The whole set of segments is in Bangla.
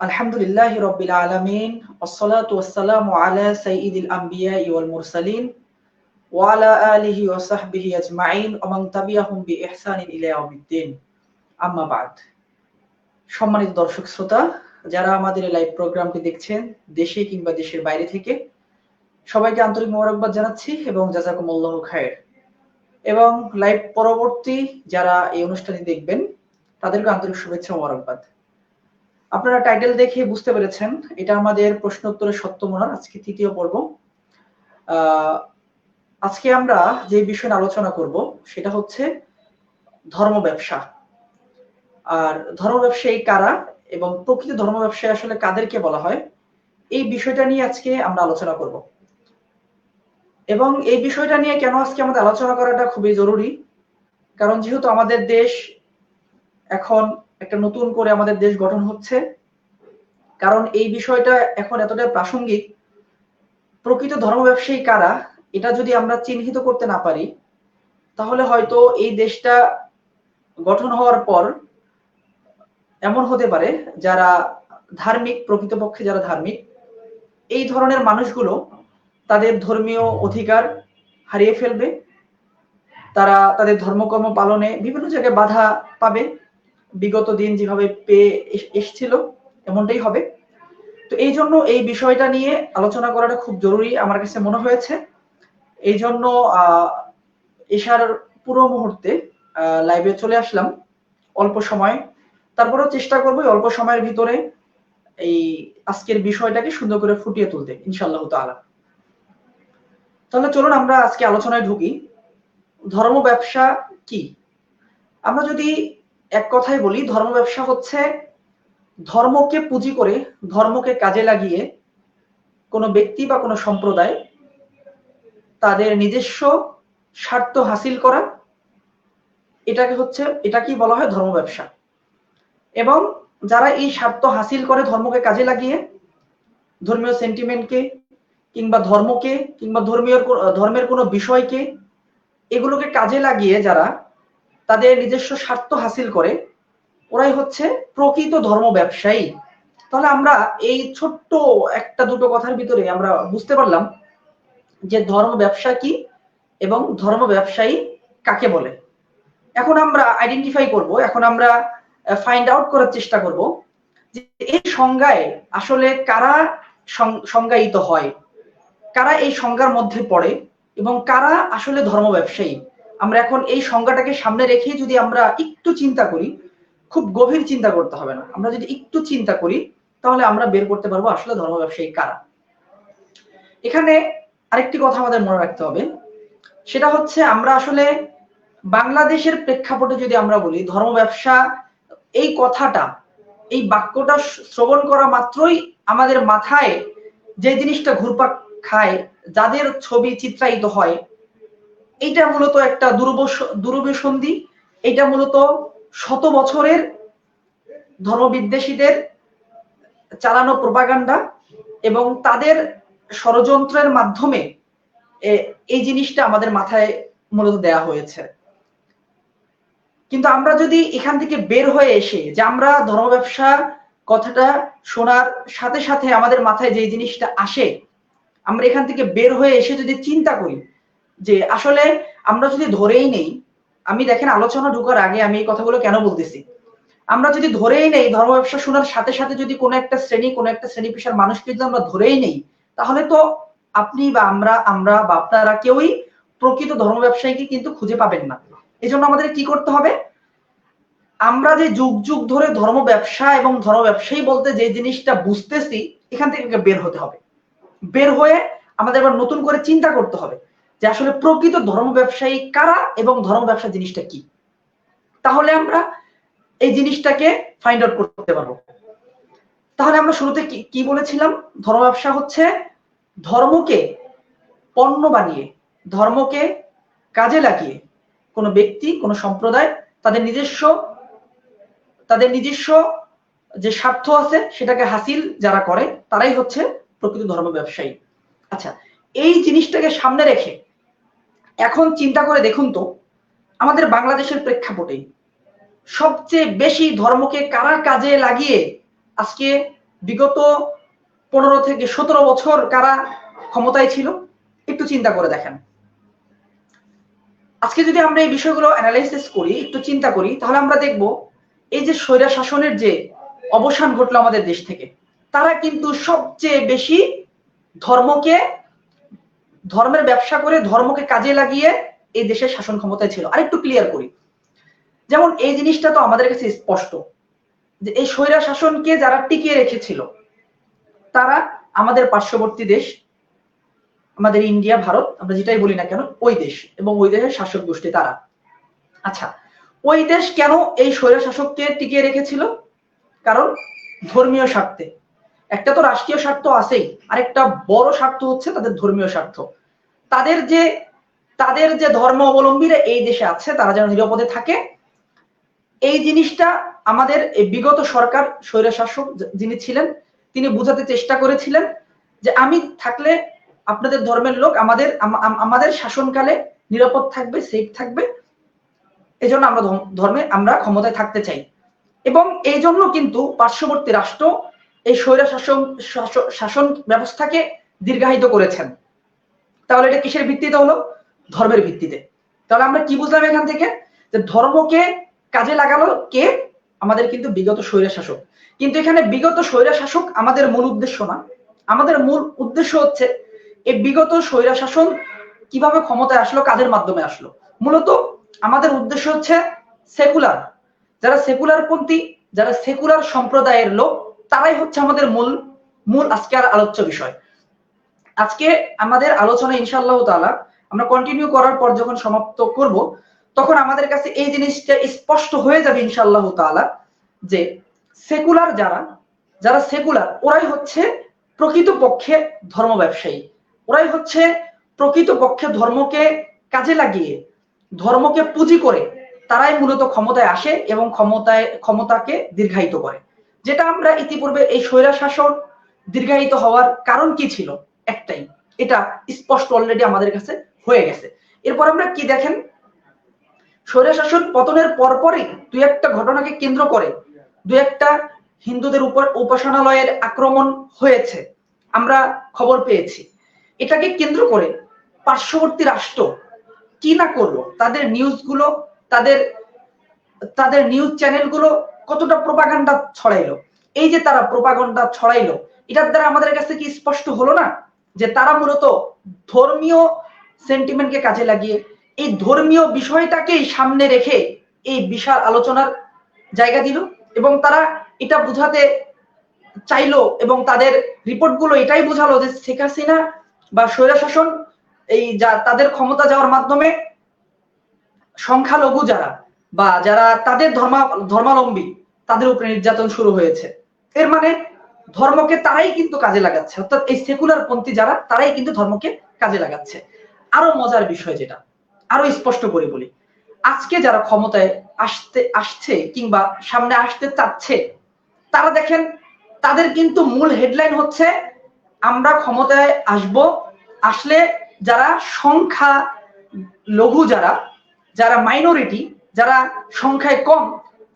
আলহামদুলিল্লাহ রবিল আলমিন ওসলাত ওসালাম আলা সঈদুল আম্বিয়া ওয়াল মুরসালিন ওয়ালা আলিহি ওসাহবিহি আজমাইন ওমান তাবিয়াহুম বি ইহসান ইলা ইয়াউমিদ্দিন। আম্মা সম্মানিত দর্শক শ্রোতা, যারা আমাদের এই লাইভ প্রোগ্রামটি দেখছেন দেশে কিংবা দেশের বাইরে থেকে, সবাইকে আন্তরিক মোবারকবাদ জানাচ্ছি এবং জাজাকুমুল্লাহ খায়ের। এবং লাইভ পরবর্তী যারা এই অনুষ্ঠানে দেখবেন, তাদেরকে আন্তরিক শুভেচ্ছা মোবারকবাদ। আপনারা টাইটেল দেখে বুঝতে পেরেছেন, এটা আমাদের প্রশ্ন উত্তরের সত্যমনার আজকে তৃতীয় পর্ব। আজকে আমরা যে বিষয়ে আলোচনা করব, সেটা হচ্ছে ধর্ম ব্যবসা। আর ধর্ম ব্যবসায়ী কারা এবং প্রকৃত ধর্ম ব্যবসায়ী আসলে কাদেরকে বলা হয়, এই বিষয়টা নিয়ে আজকে আমরা আলোচনা করব। এবং এই বিষয়টা নিয়ে কেন আজকে আমাদের আলোচনা করাটা খুবই জরুরি, কারণ যেহেতু আমাদের দেশ এখন একটা নতুন করে আমাদের দেশ গঠন হচ্ছে। কারণ এই বিষয়টা এখন এতটা প্রাসঙ্গিক। প্রকৃত ধর্ম ব্যবসায়ী কারা? এটা যদি আমরা চিহ্নিত করতে না পারি, তাহলে হয়তো এই দেশটা গঠন হওয়ার পর এমন হতে পারে, যারা ধার্মিক, প্রকৃতপক্ষে যারা ধার্মিক, এই ধরনের মানুষগুলো তাদের ধর্মীয় অধিকার হারিয়ে ফেলবে। তারা তাদের ধর্মকর্ম পালনে বিভিন্ন জায়গায় বাধা পাবে। বিগত দিন যেভাবে পেয়ে এসছিল, এমনটাই হবে। তো এই জন্য এই বিষয়টা নিয়ে আলোচনা করাটা খুব জরুরি আমার কাছে মনে হয়েছে। এই জন্য এশার পুরো মুহূর্তে লাইভে চলে আসলাম, অল্প সময়। তারপরেও চেষ্টা করব অল্প সময়ের ভিতরে এই আজকের বিষয়টাকে সুন্দর করে ফুটিয়ে তুলতে ইনশাল্লাহ তালা তাহলে চলুন আমরা আজকে আলোচনায় ঢুকি। ধর্ম ব্যবসা কি? আমরা যদি এক কথায় বলি, ধর্ম ব্যবসা হচ্ছে ধর্মকে পুঁজি করে ধর্মকে কাজে লাগিয়ে কোনো ব্যক্তি বা কোনো সম্প্রদায় তাদের নিজস্ব স্বার্থ হাসিল করা, এটাকে হচ্ছে এটা কি বলা হয় ধর্ম ব্যবসা। এবং যারা এই স্বার্থ হাসিল করে ধর্মকে কাজে লাগিয়ে, ধর্মীয় সেন্টিমেন্টকে কিংবা ধর্মকে কিংবা ধর্মীয় ধর্মের কোনো বিষয়কে, এগুলোকে কাজে লাগিয়ে যারা তাদের নিজস্ব স্বার্থ হাসিল করে, ওরাই হচ্ছে প্রকৃত ধর্ম ব্যবসায়ী। তাহলে আমরা এই ছোট্ট একটা দুটো কথার ভিতরে আমরা বুঝতে পারলাম যে ধর্ম ব্যবসা কি এবং ধর্ম ব্যবসায়ী কাকে বলে। এখন আমরা আইডেন্টিফাই করব, এখন আমরা ফাইন্ড আউট করার চেষ্টা করব যে এই সংজ্ঞায় আসলে কারা সংজ্ঞায়িত হয়, কারা এই সংজ্ঞার মধ্যে পড়ে এবং কারা আসলে ধর্ম ব্যবসায়ী। আমরা এখন এই সংজ্ঞাটাকে সামনে রেখে যদি আমরা একটু চিন্তা করি, খুব গভীর চিন্তা করতে হবে না। আমরা যদি একটু চিন্তা করি, তাহলে আমরা বের করতে পারব আসলে ধর্ম ব্যবসায়ী কারা। এখানে আরেকটি কথা আমাদের মনে রাখতে হবে। সেটা হচ্ছে আমরা আসলে বাংলাদেশের প্রেক্ষাপটে যদি আমরা বলি, ধর্ম ব্যবসা এই কথাটা, এই বাক্যটা শ্রবণ করা মাত্রই আমাদের মাথায় যে জিনিসটা ঘুরপাক খায়, যাদের ছবি চিত্রায়িত হয় এইটা মূলত একটা দুরুবেসন্ধি। এটা মূলত শত বছরের ধর্মবিদ্বেষীদের চালানো প্রপাগান্ডা এবং তাদের ষড়যন্ত্রের মাধ্যমে এই জিনিসটা আমাদের মাথায় মূলত দেয়া হয়েছে। কিন্তু আমরা যদি এখান থেকে বের হয়ে এসে যে আমরা ধর্ম ব্যবসা কথাটা শোনার সাথে সাথে আমাদের মাথায় যে জিনিসটা আসে, আমরা এখান থেকে বের হয়ে এসে যদি চিন্তা করি যে আসলে আমরা যদি ধরেই নেই, আমি দেখেন আলোচনা ঢুকার আগে আমি এই কথাগুলো কেন বলতেছি? আমরা যদি ধরেই নেই, ধর্ম ব্যবসা শোনার সাথে সাথে যদি কোনো একটা শ্রেণি, কোনো একটা শ্রেণি পেশার মানুষকে যদি আমরা ধরেই নেই, তাহলে তো আপনি বা আমরা আমরা বা আপনারা কেউই প্রকৃত ধর্ম ব্যবসায়ীকে কিন্তু খুঁজে পাবেন না। এই জন্য আমাদের কি করতে হবে? আমরা যে যুগ যুগ ধরে ধর্ম ব্যবসা এবং ধর্ম ব্যবসায়ী বলতে যে জিনিসটা বুঝতেছি, এখান থেকে বের হতে হবে। বের হয়ে আমাদের এবার নতুন করে চিন্তা করতে হবে। যে আসলে প্রকৃত ধর্ম ব্যবসায়ী কারা এবং ধর্ম ব্যবসা জিনিসটা কি? তাহলে আমরা এই জিনিসটাকে ফাইন্ড আউট করতে পারব। তাহলে আমরা শুরুতে কি বলেছিলাম? ধর্ম ব্যবসা হচ্ছে ধর্মকে পণ্য বানিয়ে, ধর্মকে কাজে লাগিয়ে কোনো ব্যক্তি, কোনো সম্প্রদায় তাদের নিজস্ব তাদের নিজস্ব যে স্বার্থ আছে সেটাকে হাসিল যারা করে, তারাই হচ্ছে প্রকৃত ধর্ম ব্যবসায়ী। আচ্ছা এই জিনিসটাকে সামনে রেখে এখন চিন্তা করে দেখুন তো, আমাদের বাংলাদেশের প্রেক্ষাপটে সবচেয়ে বেশি ধর্মকে কারা কাজে লাগিয়ে আজকে বিগত পনেরো থেকে সতেরো বছর কারা ক্ষমতায় ছিল? একটু চিন্তা করে দেখেন। আজকে যদি আমরা এই বিষয়গুলো অ্যানালাইসিস করি, একটু চিন্তা করি, তাহলে আমরা দেখব এই যে স্বৈরা শাসনের যে অবসান ঘটলো আমাদের দেশ থেকে, তারা কিন্তু সবচেয়ে বেশি ধর্মকে ধর্মের ব্যবসা করে ধর্মকে কাজে লাগিয়ে এই দেশের শাসন ক্ষমতায় ছিল। আর একটু ক্লিয়ার করি। যেমন এই জিনিসটা তো আমাদের কাছে স্পষ্ট যে এই স্বৈরা শাসনকে যারা টিকিয়ে রেখেছিল, তারা আমাদের পার্শ্ববর্তী দেশ, আমাদের ইন্ডিয়া, ভারত, আমরা যেটাই বলি না কেন, ওই দেশ এবং ওই দেশের শাসক গোষ্ঠী তারা। আচ্ছা ওই দেশ কেন এই স্বৈরা শাসককে টিকিয়ে রেখেছিল? কারণ ধর্মীয় স্বার্থে। একটা তো রাষ্ট্রীয় স্বার্থ আছেই, আরেকটা বড় স্বার্থ হচ্ছে তাদের ধর্মীয় স্বার্থ। তাদের যে তাদের যে ধর্ম অবলম্বীরা এই দেশে আছে, তারা যেন নিরাপদে থাকে। এই জিনিসটা আমাদের বিগত সরকার, স্বৈরশাসক যিনি ছিলেন, তিনি বুঝাতে চেষ্টা করেছিলেন যে আমি থাকলে আপনাদের ধর্মের লোক আমাদের আমাদের শাসনকালে নিরাপদ থাকবে সেফ থাকবে। এই জন্য আমরা ধর্মে আমরা ক্ষমতায় থাকতে চাই। এবং এই জন্য কিন্তু পার্শ্ববর্তী রাষ্ট্র এই স্বৈরা শাসন শাসন ব্যবস্থাকে দীর্ঘায়িত করেছেন। তাহলে এটা কিসের ভিত্তিতে হলো? ধর্মের ভিত্তিতে। তাহলে আমরা কি বুঝলাম এখান থেকে? যে ধর্মকে কাজে লাগালো কে? আমাদের কিন্তু বিগত স্বৈরা শাসক কিন্তু এখানে বিগত স্বৈরা শাসক আমাদের মূল উদ্দেশ্য না। আমাদের মূল উদ্দেশ্য হচ্ছে এই বিগত স্বৈরা শাসন কীভাবে ক্ষমতায় আসলো, কাদের মাধ্যমে আসলো? মূলত আমাদের উদ্দেশ্য হচ্ছে সেকুলার। যারা সেকুলার পন্থী যারা সেকুলার সম্প্রদায়ের লোক তারাই হচ্ছে আমাদের মূল মূল আজকের আলোচ্য বিষয়। আজকে আমাদের আলোচনা ইনশাল্লাহ তালা আমরা কন্টিনিউ করার পর যখন সমাপ্ত করব, তখন আমাদের কাছে এই জিনিসটা স্পষ্ট হয়ে যাবে ইনশাল্লাহ তালা যে সেকুলার যারা যারা সেকুলার ওরাই হচ্ছে প্রকৃত পক্ষে ধর্ম ব্যবসায়ী। ওরাই হচ্ছে প্রকৃত পক্ষে ধর্মকে কাজে লাগিয়ে, ধর্মকে পুঁজি করে তারাই মূলত ক্ষমতায় আসে এবং ক্ষমতায়, ক্ষমতাকে দীর্ঘায়িত করে। যেটা আমরা ইতিপূর্বে এই স্বৈরা শাসন দীর্ঘায়িত হওয়ার কারণ কি ছিল? একটাই, এটা স্পষ্ট অলরেডি আমাদের কাছে হয়ে গেছে। এরপর আমরা কি দেখেন? স্বৈরা শাসন পতনের পরপরই দুই একটা ঘটনাকে কেন্দ্র করে দু একটা হিন্দুদের উপর উপাসনালয়ের আক্রমণ হয়েছে। আমরা খবর পেয়েছি। এটাকে কেন্দ্র করে পার্শ্ববর্তী রাষ্ট্র কি না করল? তাদের নিউজগুলো তাদের তাদের নিউজ চ্যানেলগুলো কতটা প্রপাগান্ডা ছড়াইলো? এই যে তারা প্রপাগান্ডা ছড়াইলো, এটার দ্বারা আমাদের কাছে কি স্পষ্ট হলো না? যে তারা মূলত ধর্মীয় সেন্টিমেন্টকে কাজে লাগিয়ে, এই ধর্মীয় বিষয়টাকেই সামনে রেখে এই বিশাল আলোচনার জায়গা দিল এবং তারা এটা বুঝাতে চাইলো এবং তাদের রিপোর্টগুলো এটাই বোঝালো যে শেখ হাসিনা বা স্বৈরা শাসন এই যা তাদের ক্ষমতা যাওয়ার মাধ্যমে সংখ্যালঘু যারা বা যারা তাদের ধর্মা, ধর্মাবলম্বী, তাদের উপরে নির্যাতন শুরু হয়েছে। এর মানে ধর্মকে তারাই কিন্তু কাজে লাগাচ্ছে। অর্থাৎ এই সেকুলার পন্থী যারা, তারাই কিন্তু ধর্মকে কাজে লাগাচ্ছে। আরও মজার বিষয় যেটা, আরও স্পষ্ট করে বলি। আজকে যারা ক্ষমতায় আসতে, আসছে কিংবা সামনে আসতে চাচ্ছে, তারা দেখেন, তাদের কিন্তু মূল হেডলাইন হচ্ছে, আমরা ক্ষমতায় আসব, আসলে যারা সংখ্যা লঘু যারা যারা মাইনরিটি যারা সংখ্যায় কম,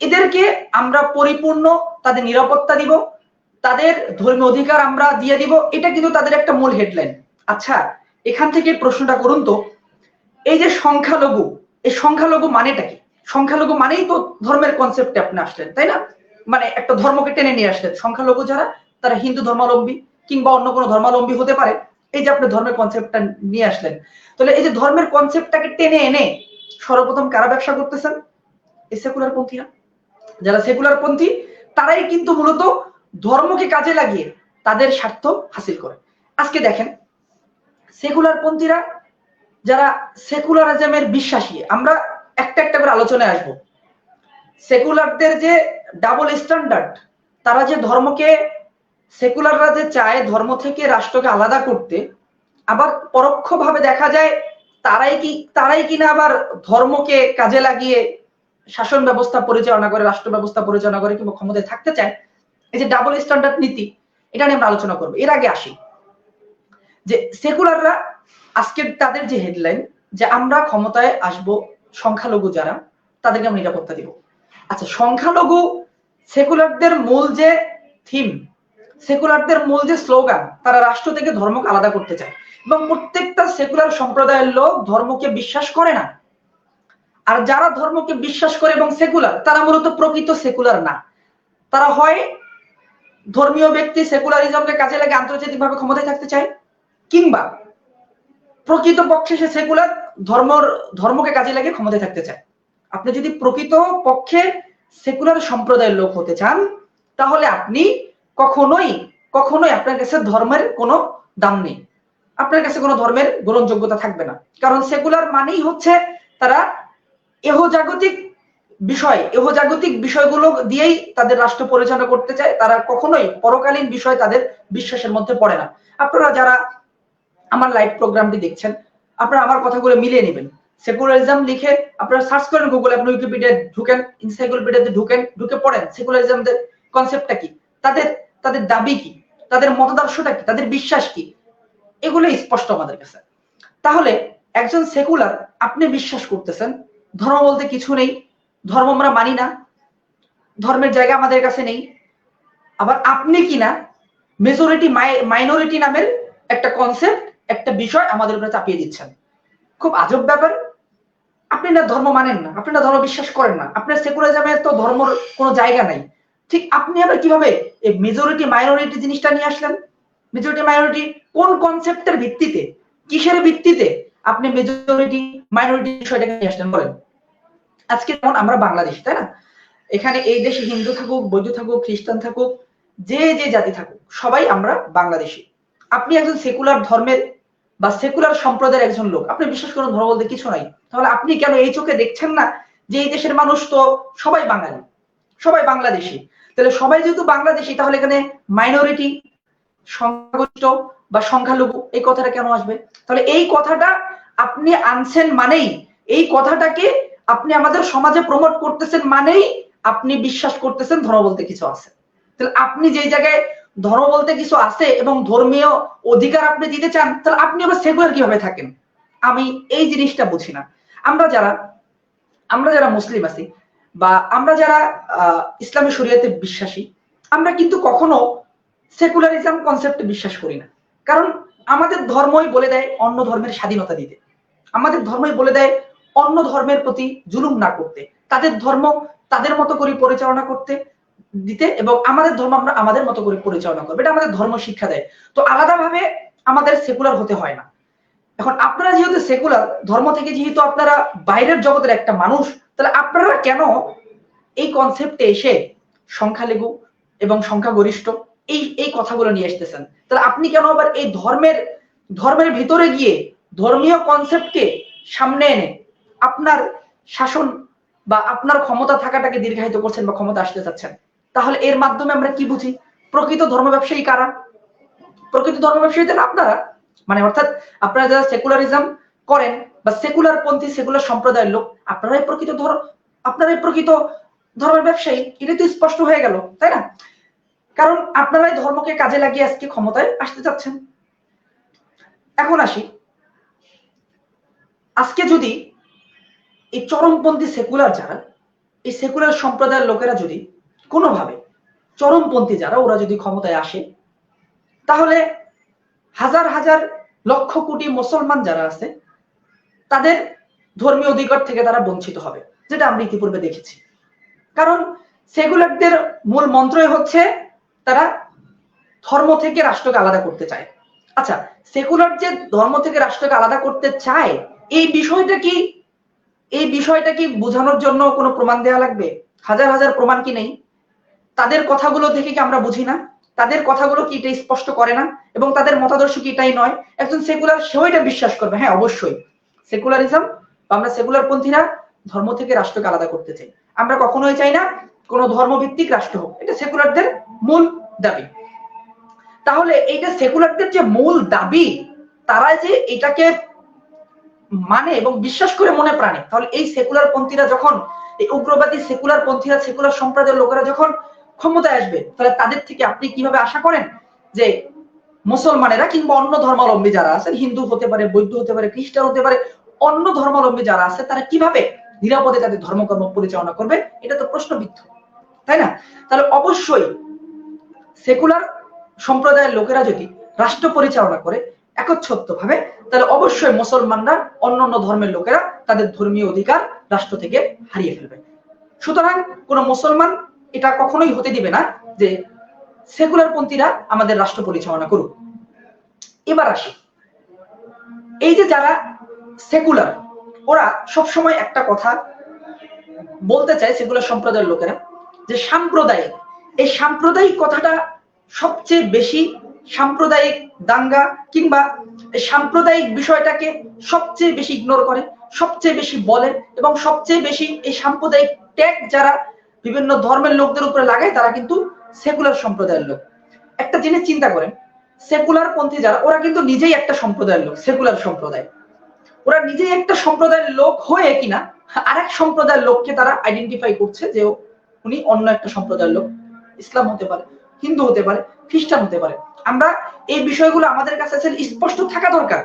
এদেরকে আমরা পরিপূর্ণ তাদের নিরাপত্তা দিব, তাদের ধর্মীয় অধিকার আমরা দিয়ে দিব, এটা কিন্তু তাদের একটা মূল হেডলাইন আচ্ছা এখান থেকে প্রশ্নটা করুন তো। এই যে সংখ্যালঘু, এই সংখ্যালঘু মানেটা কি? সংখ্যালঘু মানেই তো ধর্মের কনসেপ্টে আপনি আসলেন, তাই না? মানে একটা ধর্মকে টেনে নিয়ে আসলেন। সংখ্যালঘু যারা, তারা হিন্দু ধর্মাবলম্বী কিংবা অন্য কোনো ধর্মাবলম্বী হতে পারে। এই যে আপনি ধর্মের কনসেপ্টটা নিয়ে আসলেন। তাহলে এই যে ধর্মের কনসেপ্টটাকে টেনে এনে সর্বপ্রথম কারা ব্যবসা করতেছেন? এই সেকুলার পন্থীরা যারা সেকুলার পন্থী, তারাই কিন্তু মূলত ধর্মকে কাজে লাগিয়ে তাদের স্বার্থ হাসিল করে। আজকে দেখেন, সেকুলার পন্থীরা যারা সেকুলারিজমের বিশ্বাসী, আমরা একটা একটা করে আলোচনায় আসব। সেকুলারদের যে ডাবল স্ট্যান্ডার্ড তারা যে ধর্মকে, সেকুলাররা যে চায় ধর্ম থেকে রাষ্ট্রকে আলাদা করতে, আবার পরোক্ষভাবে দেখা যায় তারাই কি, তারাই কিনা আবার ধর্মকে কাজে লাগিয়ে শাসন ব্যবস্থা পরিচালনা করে, রাষ্ট্র ব্যবস্থা পরিচালনা করে কিংবা ক্ষমতায় থাকতে চায়, এই যে ডাবল স্ট্যান্ডার্ড নীতি, এটা নিয়ে আমরা আলোচনা করব। এর আগে আসি। যে সেকুলাররা আজকের তাদের যে হেডলাইন যে আমরা ক্ষমতায় আসব সংখ্যালঘু যারা, তাদেরকে আমরা নিরাপত্তা দিব। আচ্ছা সংখ্যালঘু সেকুলারদের মূল যে থিম সেকুলারদের মূল যে স্লোগান, তারা রাষ্ট্র থেকে ধর্মকে আলাদা করতে চায়। এবং প্রত্যেকটা সেকুলার সম্প্রদায়ের লোক ধর্মকে বিশ্বাস করে না। আর যারা ধর্মকে বিশ্বাস করে এবং সেকুলার, তারা মূলত প্রকৃত সেকুলার না। তারা হয় ধর্মীয় ব্যক্তি সেকুলারিজমকে কাজে লাগে আন্তর্জাতিকভাবে ক্ষমতায় থাকতে চায়, কিংবা প্রকৃত পক্ষে সে সেকুলার ধর্মর, ধর্মকে কাজে লাগে ক্ষমতায় থাকতে চায়। আপনি যদি প্রকৃত পক্ষে সেকুলার সম্প্রদায়ের লোক হতে চান, তাহলে আপনি কখনোই কখনোই আপনার কাছে ধর্মের কোনো দাম নেই। আপনার কাছে কোনো ধর্মের গ্রহণযোগ্যতা থাকবে না। কারণ সেকুলার মানেই হচ্ছে তারা এহজাগতিক বিষয়, এহজাগতিক বিষয়গুলো দিয়েই তাদের রাষ্ট্র পরিচালনা করতে চায়। তারা কখনোই পরকালীন বিষয় তাদের বিশ্বাসের মধ্যে পড়ে না। আপনারা যারা আমার লাইভ প্রোগ্রামটি দেখছেন, আপনারা আমার কথাগুলো মিলিয়ে নেবেন। সেকুলারিজম লিখে আপনারা সার্চ করেন গুগলে আপনি উইকিপিডিয়া ঢুকেন ইনসাইক্লোপিডিয়াতে ঢুকেন, ঢুকে পড়েন। সেকুলারিজমদের কনসেপ্টটা কি? তাদের তাদের দাবি কি? তাদের মতাদর্শটা কি? তাদের বিশ্বাস কি? এগুলো স্পষ্ট আমাদের কাছে। তাহলে একজন সেকুলার আপনি বিশ্বাস করতেছেন, ধর্ম বলতে কিছু নেই, ধর্ম আমরা মানি না, ধর্মের জায়গা আমাদের কাছে নেই, আবার আপনি কিনা মেজরিটি মাইনরিটি নামের একটা কনসেপ্ট একটা বিষয় আমাদের উপরে চাপিয়ে দিচ্ছেন। খুব আজব ব্যাপার। আপনি না ধর্ম মানেন না, আপনি না ধর্ম বিশ্বাস করেন না, আপনার সেকুলারিজমের তো ধর্মর কোনো জায়গা নাই। ঠিক আপনি আবার কীভাবে এই মেজরিটি মাইনরিটি জিনিসটা নিয়ে আসলেন? মেজরিটি মাইনরিটি কোন কনসেপ্টের ভিত্তিতে, কিসের ভিত্তিতে আপনি মেজরিটি মাইনরিটি বিষয়টাকে নিয়ে আসলেন বলেন? আজকে যেমন আমরা বাংলাদেশ, তাই না? এখানে এই দেশে হিন্দু থাকুক, বৌদ্ধ থাকুক, খ্রিস্টান থাকুক, যে যে জাতি থাকুক, সবাই আমরা বাংলাদেশি। আপনি একজন সেকুলার ধর্মের বা সেকুলার সম্প্রদায়ের একজন লোক, আপনি বিশ্বাস করেন, ধর্ম বলতে কিছু নাই। তাহলে আপনি কেন এই চোখে দেখছেন না যে এই দেশের মানুষ তো সবাই বাঙালি, সবাই বাংলাদেশি? তাহলে সবাই যেহেতু বাংলাদেশি, তাহলে এখানে মাইনরিটি সংখ্যাগরিষ্ঠ বা সংখ্যালঘু, এই কথাটা কেন আসবে? তাহলে এই কথাটা আপনি আনছেন মানেই, এই কথাটাকে আপনি আমাদের সমাজে প্রমোট করতেছেন মানেই আপনি বিশ্বাস করতেছেন ধর্ম বলতে কিছু আছে। তাহলে আপনি যে জায়গায় ধর্ম বলতে কিছু আছে এবং ধর্মীয় অধিকার আপনি দিতে চান, তাহলে আপনি আবার সেকুলার কীভাবে থাকেন? আমি এই জিনিসটা বুঝি না। আমরা যারা আমরা যারা মুসলিম আছি বা আমরা যারা ইসলামী শরীয়তে বিশ্বাসী, আমরা কিন্তু কখনো সেকুলারিজম কনসেপ্টে বিশ্বাস করি না। কারণ আমাদের ধর্মই বলে দেয় অন্য ধর্মের স্বাধীনতা দিতে। আমাদের ধর্মই বলে দেয় অন্য ধর্মের প্রতি জুলুম না করতে। তাদের ধর্ম তাদের মতো করে পরিচালনা করতে, দিতে এবং আমাদের ধর্ম আমরা আমাদের মতো করে পরিচালনা করব। এটা আমাদের ধর্ম শিক্ষা দেয়। তো আলাদাভাবে আমাদের সেকুলার হতে হয় না। এখন আপনারা যেহেতু সেকুলার ধর্ম থেকে যেহেতু আপনারা বাইরের জগতের একটা মানুষ তাহলে আপনারা কেন এই কনসেপ্টে এসে সংখ্যালঘু এবং সংখ্যাগরিষ্ঠ এই এই কথাগুলো নিয়ে আসতেছেন? তাহলে আপনি কেন আবার এই ধর্মের ধর্মের ভিতরে গিয়ে ধর্মীয় কনসেপ্টকে সামনে এনে আপনার শাসন বা আপনার ক্ষমতা থাকাটাকে দীর্ঘায়িত করছেন বা ক্ষমতা আসতে চাচ্ছেন? তাহলে এর মাধ্যমে আমরা কি বুঝি? প্রকৃত ধর্ম ব্যবসায়ী কারা? প্রকৃত ধর্ম ব্যবসায়ী আপনারা মানে অর্থাৎ আপনারা যারা সেকুলারিজম করেন বা সেকুলার পন্থী সেকুলার সম্প্রদায়ের লোক, আপনারাই প্রকৃত ধর্ম আপনারাই প্রকৃত ধর্মের ব্যবসায়ী, এটা তো স্পষ্ট হয়ে গেল, তাই না? কারণ আপনারাই ধর্মকে কাজে লাগিয়ে আজকে ক্ষমতায় আসতে চাচ্ছেন। এখন আসি। আজকে যদি এই চরমপন্থী সেকুলার যারা, এই সেকুলার সম্প্রদায়ের লোকেরা যদি কোনোভাবে চরমপন্থী যারা, ওরা যদি ক্ষমতায় আসে, তাহলে হাজার হাজার লক্ষ কোটি মুসলমান যারা আছে তাদের ধর্মীয় অধিকার থেকে তারা বঞ্চিত হবে, যেটা আমরা ইতিপূর্বে দেখেছি। কারণ সেকুলারদের মূল মন্ত্রই হচ্ছে তারা ধর্ম থেকে রাষ্ট্রকে আলাদা করতে চায়। আচ্ছা সেকুলার যে ধর্ম থেকে রাষ্ট্রকে আলাদা করতে চায়, এই বিষয়টা কি, এই বিষয়টা কি বোঝানোর জন্য কোনো প্রমাণ দেওয়া লাগবে? হাজার হাজার প্রমাণ কি নেই? তাদের কথাগুলো থেকে কি আমরা বুঝি না? তাদের কথাগুলো কি এটা স্পষ্ট করে না? এবং তাদের মতাদর্শ কি এটাই নয়? একজন সেকুলার সেও এটা বিশ্বাস করবে। হ্যাঁ অবশ্যই। সেকুলারিজম, বা আমরা সেকুলার পন্থীরা ধর্ম থেকে রাষ্ট্রকে আলাদা করতে চাই। আমরা কখনোই চাই না কোনো ধর্মভিত্তিক রাষ্ট্র হোক। এটা সেকুলারদের মূল দাবি। তাহলে এইটা সেকুলারদের যে মূল দাবি, তারা যে এটাকে মানে এবং বিশ্বাস করে মনে প্রাণে। তাহলে এই সেকুলার পন্থীরা যখন, এই উগ্রবাদী সেকুলার পন্থীরা, সেকুলার সম্প্রদায়ের লোকেরা যখন ক্ষমতায় আসবে, তাহলে তাদের থেকে আপনি কীভাবে আশা করেন যে মুসলমানেরা কিংবা অন্য ধর্মাবলম্বী যারা আছেন, হিন্দু হতে পারে, বৌদ্ধ হতে পারে, খ্রিস্টান হতে পারে অন্য ধর্মাবলম্বী যারা আছে, তারা কীভাবে নিরাপদে তাদের ধর্মকর্ম পরিচালনা করবে, এটা তো প্রশ্নবিদ্ধ, তাই না? তাহলে অবশ্যই সেকুলার সম্প্রদায়ের লোকেরা যদি রাষ্ট্র পরিচালনা করে একচ্ছত্র ভাবে তাহলে অবশ্যই মুসলমানরা অন্যান্য ধর্মের লোকেরা তাদের ধর্মীয় অধিকার রাষ্ট্র থেকে হারিয়ে ফেলবে। সুতরাং কোন মুসলমান এটা কখনোই হতে দিবে না যে সেকুলার পন্থীরা আমাদের রাষ্ট্র পরিচালনা করুক। এবার আসি। এই যে যারা সেকুলার। ওরা সবসময় একটা কথা বলতে চায় সেকুলার সম্প্রদায়ের লোকেরা, যে সাম্প্রদায়িক। এই সাম্প্রদায়িক কথাটা সবচেয়ে বেশি সাম্প্রদায়িক দাঙ্গা কিংবা সাম্প্রদায়িক বিষয়টাকে সবচেয়ে বেশি ইগনোর করে, সবচেয়ে বেশি বলে এবং সবচেয়ে বেশি এই সাম্প্রদায়িক ট্যাগ যারা বিভিন্ন ধর্মের লোকদের উপরে লাগায়, তারা কিন্তু সেকুলার সম্প্রদায়ের লোক। একটা জিনিস চিন্তা করেন সেকুলার পন্থী যারা, ওরা কিন্তু নিজেই একটা সম্প্রদায়ের লোক সেকুলার সম্প্রদায়। ওরা নিজে একটা সম্প্রদায়ের লোক হয়ে কিনা, আরেক সম্প্রদায়ের লোককে তারা আইডেন্টিফাই করছে যে উনি অন্য একটা সম্প্রদায়ের লোক। ইসলাম হতে পারে, হিন্দু হতে পারে, খ্রিস্টান হতে পারে। আমরা এই বিষয়গুলো আমাদের কাছে স্পষ্ট থাকা দরকার।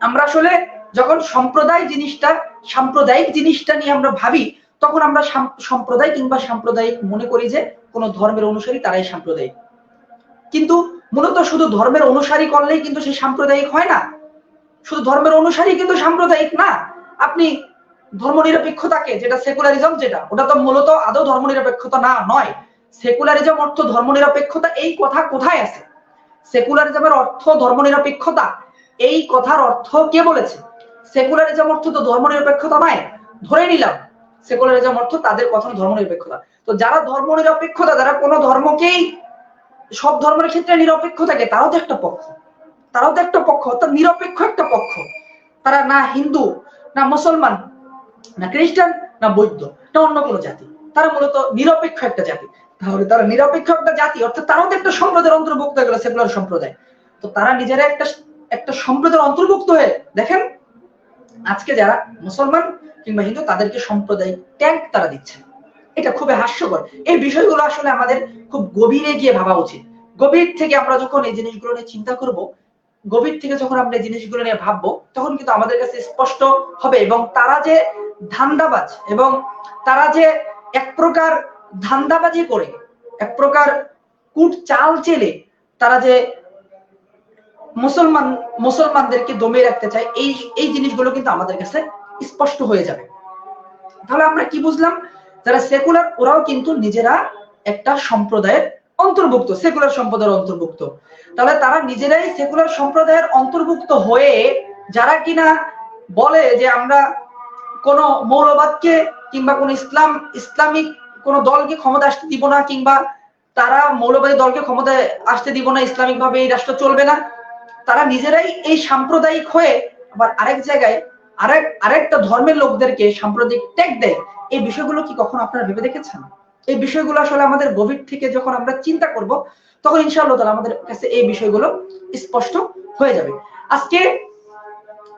আমরা আসলে যখন সম্প্রদায় জিনিসটা, সাম্প্রদায়িক জিনিসটা নিয়ে আমরা ভাবি, তখন আমরা সম্প্রদায় কিংবা সাম্প্রদায়িক মনে করি যে কোন ধর্মের অনুসারী তারাই সাম্প্রদায়িক। কিন্তু মূলত শুধু ধর্মের অনুসারী করলেই কিন্তু সে সাম্প্রদায়িক হয় না। শুধু ধর্মের অনুসারী কিন্তু সাম্প্রদায়িক না। আপনি ধর্মনিরপেক্ষতাকে, যেটা সেকুলারিজম যেটা, ওটা তো মূলত আদৌ ধর্মনিরপেক্ষতা না, নয়। সেকুলারিজম অর্থ ধর্ম নিরপেক্ষতা এই কথা কোথায় আছে? সেকুলারিজমের অর্থ ধর্ম নিরপেক্ষতা এই কথার অর্থ কে বলেছে? সেকুলারিজম অর্থ তো ধর্মনিরপেক্ষতা নয়। ধরে নিলাম সেকুলারিজম অর্থ তাদের কথা ধর্মনিরপেক্ষতা। তো যারা ধর্ম নিরপেক্ষতা যারা কোনো ধর্মকেই, সব ধর্মের ক্ষেত্রে নিরপেক্ষ থাকে তারাও তো একটা পক্ষ। তারাও তো একটা পক্ষ, অর্থাৎ নিরপেক্ষ একটা পক্ষ। তারা না হিন্দু, না মুসলমান, না খ্রিস্টান, না বৌদ্ধ, না অন্য কোনো জাতি। তারা মূলত নিরপেক্ষ একটা জাতি। তাহলে তারা নিরপেক্ষ একটা জাতি, অর্থাৎ তারাও তো একটা সম্প্রদায়ের অন্তর্ভুক্ত হয়ে গেল, সেকুলার সম্প্রদায়। তো তারা নিজেরা একটা একটা সম্প্রদায়ের অন্তর্ভুক্ত হয়ে, দেখেন, আজকে যারা মুসলমান কিংবা হিন্দু, তাদেরকে সাম্প্রদায়িক ট্যাগ তারা দিচ্ছে। এটা খুবই হাস্যকর। এই বিষয়গুলো আসলে আমাদের খুব গভীরে গিয়ে ভাবা উচিত। গভীর থেকে আমরা যখন এই জিনিসগুলো নিয়ে চিন্তা করব গভীর থেকে যখন আমরা এই জিনিসগুলো নিয়ে ভাববো, তখন কিন্তু আমাদের কাছে স্পষ্ট হবে এবং তারা যে ধান্দাবাজ এবং তারা যে এক প্রকার ধান্দাবাজি করে, এক প্রকার কুট চাল চেলে তারা যে মুসলমান, মুসলমানদেরকে দমিয়ে রাখতে চায়, এই এই জিনিসগুলো কিন্তু আমাদের কাছে স্পষ্ট হয়ে যাবে। তাহলে আমরা কি বুঝলাম? যারা সেকুলার, ওরাও কিন্তু নিজেরা একটা সম্প্রদায়ের অন্তর্ভুক্ত সেকুলার সম্প্রদায়ের অন্তর্ভুক্ত। তাহলে তারা নিজেরাই সেকুলার সম্প্রদায়ের অন্তর্ভুক্ত হয়ে যারা কিনা বলে যে আমরা কোন মৌলবাদকে কিংবা কোন ইসলাম, ইসলামিক কোন দলকে ক্ষমতা আসতে দিব না কিংবা তারা মৌলবাদী দলকে ক্ষমতায় আসতে দিব না ইসলামিক ভাবে এই রাষ্ট্র চলবে না। তারা নিজেরাই এই সাম্প্রদায়িক হয়ে আবার আরেক জায়গায় আরেক, আরেকটা ধর্মের লোকদেরকে সাম্প্রদায়িক ট্যাগ দেয়। এই বিষয়গুলো কি কখনো আপনারা ভেবে দেখেছেন? এই বিষয়গুলো আসলে আমাদের গভীর থেকে যখন আমরা চিন্তা করব, তখন ইনশাআল্লাহ তাআলা আমাদের কাছে এই বিষয়গুলো স্পষ্ট হয়ে যাবে। আজকে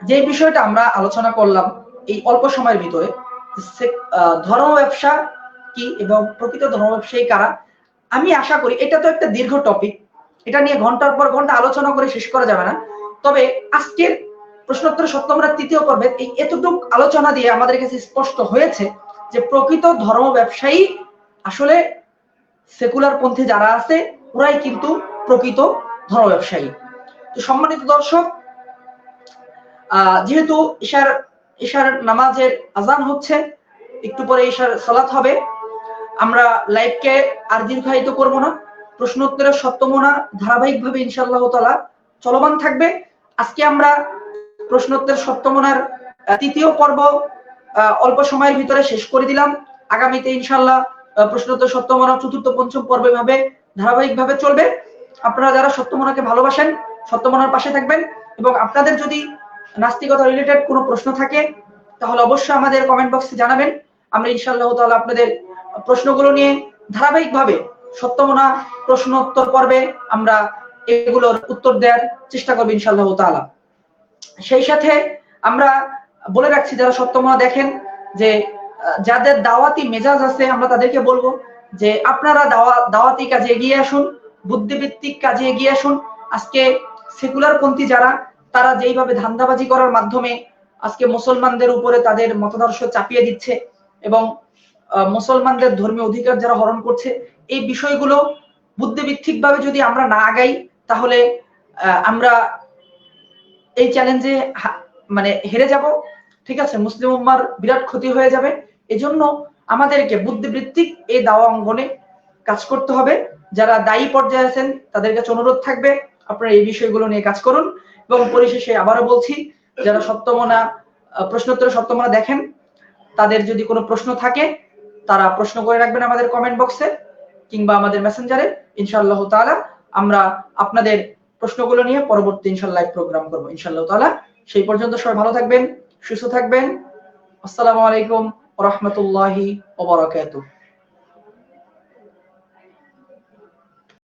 যে বিষয়টা আমরা আলোচনা করলাম এই অল্প সময়ের ভিতরে ধর্ম ব্যবসা কি এবং প্রকৃত ধর্ম ব্যবসায়ী কারা, আমি আশা করি এটা তো একটা দীর্ঘ টপিক এটা নিয়ে ঘণ্টার পর ঘণ্টা আলোচনা করে শেষ করা যাবে না। তবে আজকের প্রশ্নোত্তর সপ্তমরা তৃতীয় পর্বে এই এতটুক আলোচনা দিয়ে আমাদের কাছে স্পষ্ট হয়েছে যে প্রকৃত ধর্ম ব্যবসায়ী আসলে সেকুলার পন্থী যারা আছে, ওরাই কিন্তু প্রকৃত ধর্ম ব্যবসায়ী তো সম্মানিত দর্শক যেহেতু ঈশার ঈশার নামাজের আজান হচ্ছে, একটু পরে ঈশার সালাত হবে, আমরা লাইভকে আর দীর্ঘায়িত করব না। প্রশ্ন উত্তরের সপ্তমনা ধারাবাহিকভাবে ইনশাআল্লাহ তালা চলমান থাকবে। আজকে আমরা প্রশ্নোত্তর সপ্তমনার তৃতীয় পর্ব অল্প সময়ের ভিতরে শেষ করে দিলাম। আগামীতে ইনশাল্লাহ প্রশ্নোত্তর সত্যমনা চতুর্থ পঞ্চম পর্বে ভাবে ধারাবাহিকভাবে চলবে। আপনারা যারা সত্যমনাকে ভালোবাসেন সত্যমনার পাশে থাকবেন এবং আপনাদের যদি নাস্তিকতা রিলেটেড কোনো প্রশ্ন থাকে, তাহলে অবশ্যই আমাদের কমেন্ট বক্সে জানাবেন। আমরা ইনশাআল্লাহ তাহলে আপনাদের প্রশ্নগুলো নিয়ে ধারাবাহিকভাবে সত্যমনা প্রশ্ন উত্তর পর্বে আমরা এগুলোর উত্তর দেওয়ার চেষ্টা করব ইনশাআল্লাহ তাআলা। সেই সাথে আমরা বলে রাখছি, যারা সত্যমনা দেখেন, যে যাদের দাওয়াতি মেজাজ আছে, আমরা তাদেরকে বলব যে আপনারা দাওয়া, দাওয়াতি কাজে এগিয়ে আসুন বুদ্ধিভিত্তিক কাজে এগিয়ে আসুন। আজকে সেকুলার পন্থী যারা, তারা যেইভাবে ধান্দাবাজি করার মাধ্যমে আজকে মুসলমানদের উপরে তাদের মতাদর্শ চাপিয়ে দিচ্ছে এবং মুসলমানদের ধর্মীয় অধিকার যারা হরণ করছে, এই বিষয়গুলো বুদ্ধিভিত্তিক ভাবে যদি আমরা না আগাই, তাহলে আমরা এই চ্যালেঞ্জে মানে হেরে যাব। ঠিক আছে, মুসলিম উম্মার বিরাট ক্ষতি হয়ে যাবে। এজন্য আমাদেরকে বুদ্ধিবৃত্তিক এই দাওয়া অঙ্গনে কাজ করতে হবে। যারা দায়ী পর্যায়ে আছেন, তাদের কাছে অনুরোধ থাকবে, আপনারা এই বিষয়গুলো নিয়ে কাজ করুন। এবং পরিশেষে আবারও বলছি, যারা সপ্তমনা প্রশ্নোত্তর সপ্তমনা দেখেন, তাদের যদি কোনো প্রশ্ন থাকে, তারা প্রশ্ন করে রাখবেন আমাদের কমেন্ট বক্সে কিংবা আমাদের মেসেঞ্জারে ইনশাআল্লাহ তাআলা আমরা আপনাদের প্রশ্নগুলো নিয়ে পরবর্তী ইনশাল্লাহ প্রোগ্রাম করব। ইনশাআল্লাহ তাআলা সেই পর্যন্ত সবাই ভালো থাকবেন, সুস্থ থাকবেন। আসসালামু আলাইকুম। ورحمة الله وبركاته.